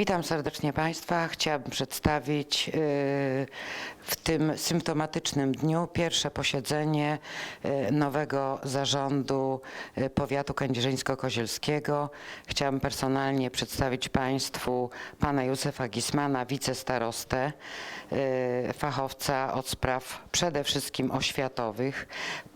Witam serdecznie Państwa. Chciałabym przedstawić y, w tym symptomatycznym dniu pierwsze posiedzenie y, nowego zarządu y, powiatu kędzierzyńsko-kozielskiego. Chciałabym personalnie przedstawić Państwu pana Józefa Gismana, wicestarostę, fachowca od spraw przede wszystkim oświatowych,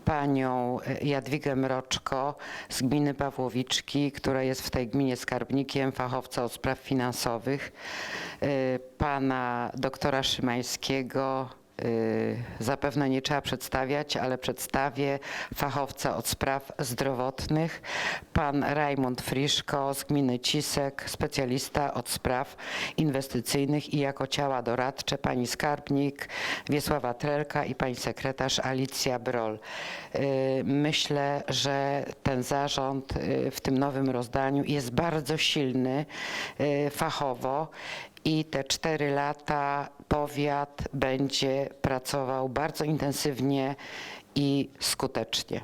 panią Jadwigę Mroczko z gminy Pawłowiczki, która jest w tej gminie skarbnikiem, fachowca od spraw finansowych, y, pana doktora Szymańskiego, zapewne nie trzeba przedstawiać, ale przedstawię fachowca od spraw zdrowotnych, pan Rajmund Friszko z gminy Cisek, specjalista od spraw inwestycyjnych i jako ciała doradcze pani skarbnik Wiesława Trelka i pani sekretarz Alicja Brol. Y, Myślę, że ten zarząd y, w tym nowym rozdaniu jest bardzo silny y, fachowo i te cztery lata powiat będzie pracował bardzo intensywnie i skutecznie.